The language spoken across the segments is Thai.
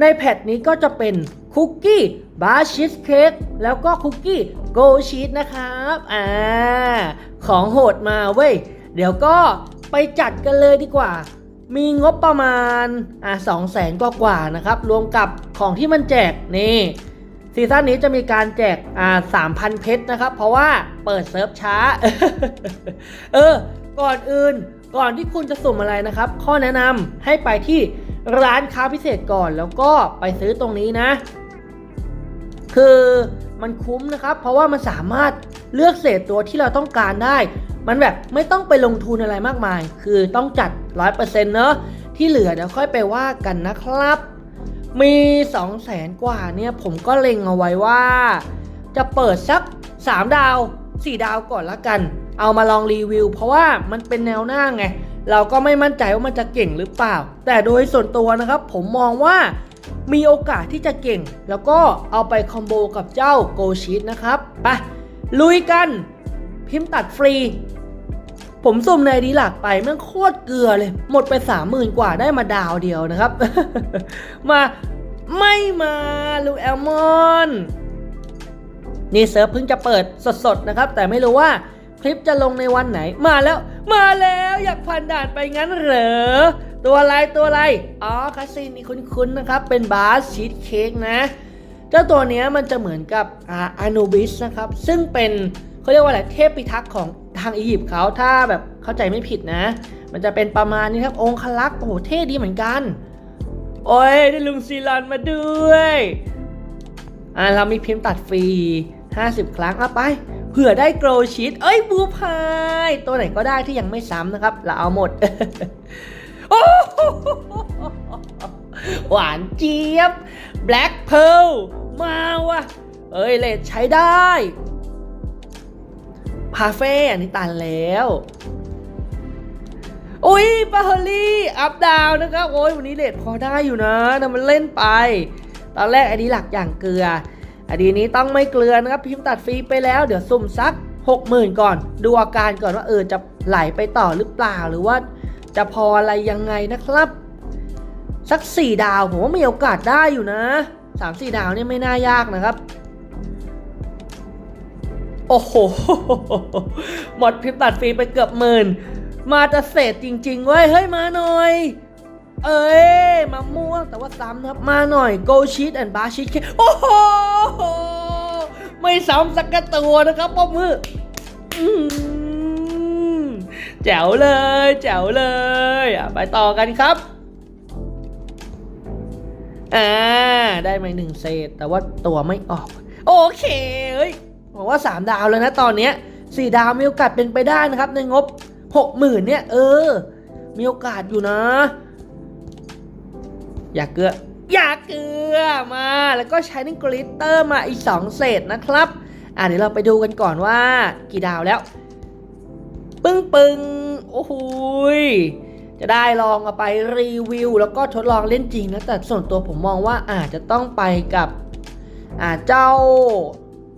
ในแพทนี้ก็จะเป็นคุกกี้บาชีสเค้กแล้วก็คุกกี้โกชีสนะครับอ่าของโหดมาเว้ย เดี๋ยวก็ไปจัดกันเลยดีกว่า มีงบประมาณอ่าสองแสนกว่าๆนะครับ รวมกับของที่มันแจกนี่ซีซั่นนี้จะมีการแจกอ่าสามพันเพชรนะครับ เพราะว่าเปิดเซิร์ฟช้า เออ ก่อนอื่น ก่อนที่คุณจะสุ่มอะไรนะครับ ข้อแนะนำให้ไปที่ ร้านค้าพิเศษก่อนแล้วก็ไปซื้อตรงนี้นะ คือมันคุ้มนะครับ เพราะว่ามันสามารถเลือกเศษตัวที่เราต้องการได้ มันแบบไม่ต้องไปลงทุนอะไรมากมาย คือต้องจัด 100%เนอะที่เหลือเดี๋ยวค่อยไปว่ากันนะครับ มี 2 0 0แสนกว่าเนี่ยผมก็เล็งเอาไว้ว่า จะเปิดสัก 3 ดาว 4 ดาวก่อนละกัน เอามาลองรีวิว เพราะว่ามันเป็นแนวหน้าไง เราก็ไม่มั่นใจว่ามันจะเก่งหรือเปล่า แต่โดยส่วนตัวนะครับ ผมมองว่ามีโอกาสที่จะเก่ง แล้วก็เอาไปคอมโบกับเจ้าโกชีตนะครับไปลุยกัน พิมพ์ตัดฟรี ผมสุ่มในดีหลักไปแม่งโคตรเกลือเลย หมดไปสามหมื่นกว่าได้มาดาวเดียวนะครับ มาไม่มาลูแอลมอนนี่เซิร์ฟเพิ่งจะเปิดสดๆนะครับ แต่ไม่รู้ว่าคลิปจะลงในวันไหนมาแล้ว มาแล้วอยากผ่านด่านไปงั้นเหรอ ตัวอะไรตัวอะไร อ๋อคาสินนี่คุ้นๆนะครับ เป็นบาสชีสเค้กนะเจ้าตัวนี้มันจะเหมือนกับอานูบิสนะครับ ซึ่งเป็นเขาเรียกว่าอะไรเทพพิทักษ์ของทางอียิปต์เขาถ้าแบบเข้าใจไม่ผิดนะ มันจะเป็นประมาณนี้ครับ องคลักษ์โอ้โหเท่ดีเหมือนกัน โอ้ยได้ลุงซีรันมาด้วยอ่าเรามีพิมพ์ตัดฟรี 50 ครั้งเอาไป เผื่อได้โกรชีตเอ้ยบูพายตัวไหนก็ได้ที่ยังไม่ซ้ำนะครับ เราเอาหมดโอ้หวานเจี๊ยบ Black Pearl มาวะเอ้ยเลดใช้ได้พาเฟ่อันนี้ตันแล้วอุ้ยปาเฮอรี่อัพดาวนะครับโอ้ยวันนี้เลดพอได้อยู่นะแต่มันเล่นไป ตอนแรกไอดีหลักอย่างเกลือ ไอดีนี้ต้องไม่เกลือนะครับพิมพ์ตัดฟรีไปแล้วเดี๋ยวสุ่มสัก 60,000 ก่อน ดูอาการก่อนว่าเออจะไหลไปต่อหรือเปล่าหรือว่าจะพออะไรยังไงนะครับ สัก 4 ดาวผมว่ามีโอกาสได้อยู่นะ 3-4 ดาวเนี่ยไม่น่ายากนะครับ โอ้โห หมดพิมพ์ตัดฟรีไปเกือบหมื่นมาจะเศษจริงๆเว้ยเฮ้ยมาหน่อย เอ้ยมะม่วงแต่ว่าซ้ำนะครับมาหน่อย Go Sheet and Bar Sheet โอ้โหไม่ซ้ำสักกระตัวนะครับป้อมมือแจ๋วเลยแจ๋วเลยไปต่อกันครับอ่าได้มาหนึ่งเศษ แต่ว่าตัวไม่ออก โอเคเฮ้ยบอกว่า 3 ดาวแล้วนะตอนเนี้ย4ดาวมีโอกาสเป็นไปได้นะครับ ในงบ 60,000เนี่ยเออ มีโอกาสอยู่นะ ยากเกลืออยากเกลือมาแล้วก็ใช้นิ่งกลิตเตอร์มาอีก 2 เศษนะครับ อะเดี๋ยวเราไปดูกันก่อนว่ากี่ดาวแล้ว ปึ้งปึ้งโอ้โหจะได้ลองเอาไปรีวิว แล้วก็ทดลองเล่นจริงนะแต่ส่วนตัวผมมองว่าอาจจะต้องไปกับอ่าเจ้า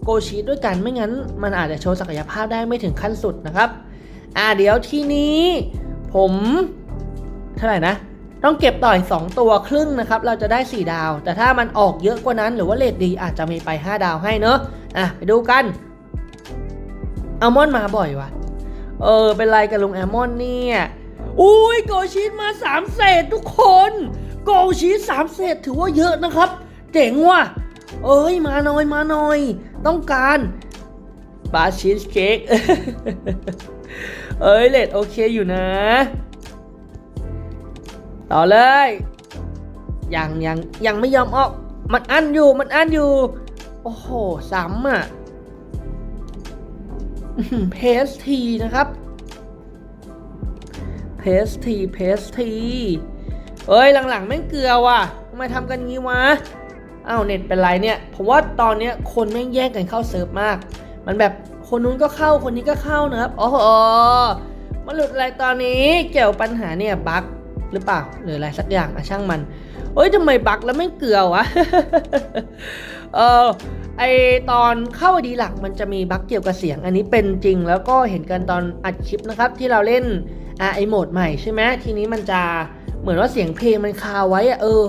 โกชิด้วยกันไม่งั้น มันอาจจะโชว์ศักยภาพได้ไม่ถึงขั้นสุดนะครับ อ่าเดี๋ยวทีนี้ผมเท่าไหร่นะ ต้องเก็บต่อย2ตัวครึ่งนะครับ เราจะได้ 4 ดาว แต่ถ้ามันออกเยอะกว่านั้น หรือว่าเลทดีอาจจะมีไป 5 ดาวให้เนอะอะไปดูกันอัลมอนมาบ่อยวะเออ เป็นไรกับลุงแอลมอนเนี่ยอุ้ยโกชีสมา3เศษทุกคนโกชีส3เศษถือว่าเยอะนะครับ เจ๋งว่ะเอ้ยมาหน่อยมาหน่อย ต้องการบาชีสเค้กเอ้ยเลทโอเคอยู่นะ ต่อเลย ยังยังยังไม่ยอมออก มันอั้นอยู่ มันอั้นอยู่ โอ้โหซ้ำอะเพสทีนะครับเพสทีเพสทีเอ้ยหลังๆแม่งเกลือว่ะทำไมทำกันงี้วะอ้าวเน็ตเป็นไรเนี่ย ผมว่าตอนเนี้ยคนแม่งแย่งกันเข้าเซิร์ฟมาก มันแบบคนนู้นก็เข้าคนนี้ก็เข้านะครับโอ้โหมันหลุดอะไรตอนนี้เกี่ยวปัญหาเนี่ยบั๊ก หรือเปล่าหรืออะไรสักอย่างอะช่างมันเฮ้ยทำไมบักแล้วไม่เกลือวะเออไอตอนเข้าดีหลักมันจะมีบักเกี่ยวกับเสียง อันนี้เป็นจริงแล้วก็เห็นกันตอนอัดคลิปนะครับ ที่เราเล่นอะไอโหมดใหม่ใช่ไหมทีนี้มันจะเหมือนว่าเสียงเพลงมันคาไว้อะเออ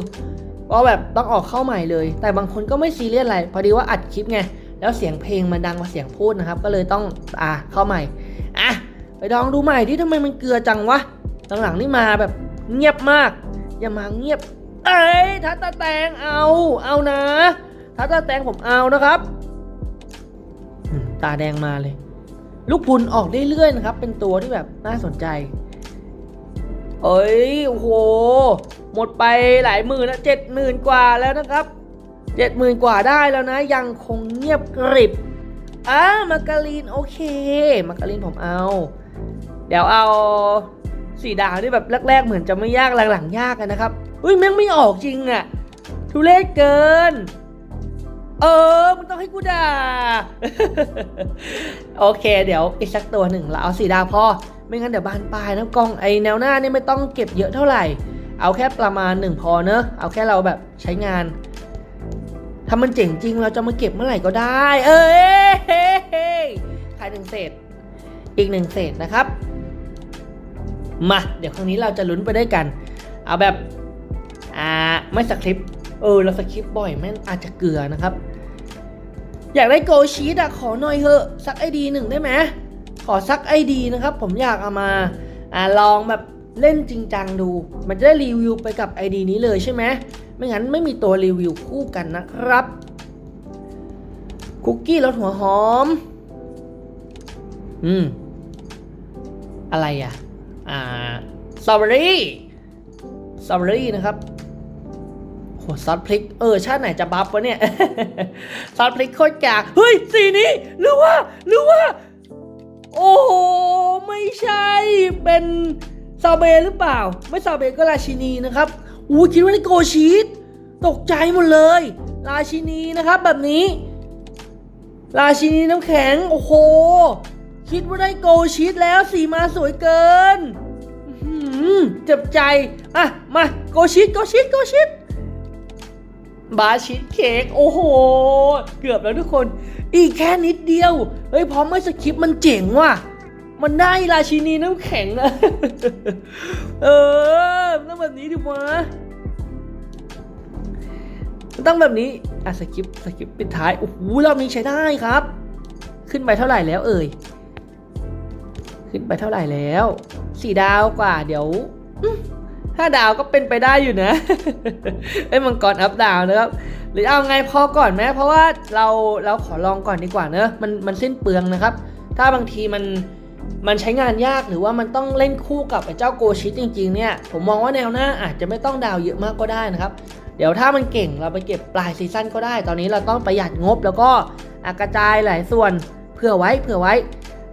ก็แบบต้องออกเข้าใหม่เลย แต่บางคนก็ไม่ซีเรียสอะไร พอดีว่าอัดคลิปไงแล้วเสียงเพลงมันดังกว่าเสียงพูดนะครับ ก็เลยต้องอะเข้าใหม่อะไปลองดูใหม่ที่ทำไมมันเกลือจังวะหลังๆนี่มาแบบ เงียบมาก อย่ามาเงียบ เอ้ยทัตตาแตงเอา เอานะถ้าตาแตงผมเอานะครับ ตาแดงมาเลย ลูกพุนออกเรื่อยๆนะครับ เป็นตัวที่แบบน่าสนใจ เอ้ยโอ้โห หมดไปหลายหมื่นนะเจ็ดหมื่นกว่าแล้วนะครับเจ็ดหมื่นกว่าได้แล้วนะ ยังคงเงียบกริบอ่ามาการีนโอเค มาการีนผมเอา เดี๋ยวเอา สี่ดาวที่แบบแรก ๆ เหมือนจะไม่ยากหลังๆยากนะครับอุ้ยแม่งไม่ออกจริงอะทุเรศเกิน เออมึงต้องให้กูด่า โอเค เดี๋ยวอีกสักตัวหนึ่งเราเอาสีดาวพอ ไม่งั้นเดี๋ยวบานปลายนะกองไอแนวหน้านี่ไม่ต้องเก็บเยอะเท่าไหร่ เอาแค่ประมาณหนึ่งพอเนอะ เอาแค่เราแบบใช้งาน ถ้ามันเจ๋งจริงเราจะมาเก็บเมื่อไหร่ก็ได้ เอ้ยขายหนึ่งเศษ อีกหนึ่งเศษนะครับ มา เดี๋ยวครั้งนี้เราจะลุ้นไปด้วยกัน เอาแบบ อ่า ไม่สคริปเออ เราสคริปบ่อยแม่งอาจจะเกลือนะครับ อยากได้โกชีตอะขอหน่อยเถอะสักไอดีหนึ่งได้ไหมขอสักไอดีนะครับ ผมอยากเอามา อ่า ลองแบบเล่นจริงจังดู มันจะได้รีวิวไปกับไอดีนี้เลยใช่ไหม ไม่งั้นไม่มีตัวรีวิวคู่กันนะครับ คุกกี้รสหัวหอม อืม อะไรอะ อ่าสตรอเบอรี่สตรอเบอรี่นะครับโหซอสพริก เออ ชาติไหนจะบัฟวะเนี่ย ซอสพริกโคตรกากเฮ้ย สีนี้ หรือว่า หรือว่า โอ้โห ไม่ใช่ เป็นซาเบหรือเปล่า ไม่ซาเบก็ราชินีนะครับ อู้คิดว่านี่โกชีตตกใจหมดเลย ราชินีนะครับแบบนี้ ราชินีน้ำแข็ง โอ้โห คิดว่าได้โกชีตแล้วสีมาสวยเกินเจ็บใจ อะ มาโกชีตโกชีตโกชีตบาชีสเค้กโอ้โห เกือบแล้วทุกคน อีกแค่นิดเดียว เฮ้ยพร้อมไม่สคริปมันเจ๋งว่ะ มันได้ราชินีน้ำแข็งนะเออต้องแบบนี้ดิวะมันต้องแบบนี้ อะสคริปสคริปปิดท้าย โอ้โหรอบนี้ใช้ได้ครับ ขึ้นไปเท่าไหร่แล้วเอ่ย ขึ้นไปเท่าไหร่แล้วสี่ดาวกว่าเดี๋ยวห้าดาวก็เป็นไปได้อยู่นะไอ้มังกรอัพดาวนะครับหรือเอาไงพอก่อนไหมเพราะว่าเราเราขอลองก่อนดีกว่าเนอะมันมันสิ้นเปลืองนะครับ ถ้าบางทีมันมันใช้งานยากหรือว่ามันต้องเล่นคู่กับไอ้เจ้าโกชิตจริงๆเนี่ยผมมองว่าแนวหน้าอาจจะไม่ต้องดาวเยอะมากก็ได้นะครับ เดี๋ยวถ้ามันเก่งเราไปเก็บปลายซีซั่นก็ได้ ตอนนี้เราต้องประหยัดงบแล้วก็กระจายหลายส่วนเผื่อไว้เผื่อไว้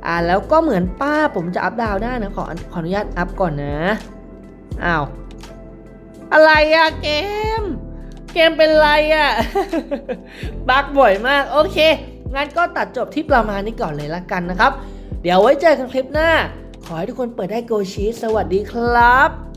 อ่าแล้วก็เหมือนป้าผมจะอัพดาวได้นะขอขออนุญาตอัพก่อนนะอ้าวอะไรอะเกม เกมเป็นไรอะบักบ่อยมากโอเคงั้นก็ตัดจบที่ประมาณนี้ก่อนเลยละกันนะครับ เดี๋ยวไว้เจอกันคลิปหน้า ขอให้ทุกคนเปิดได้โกชีสสวัสดีครับ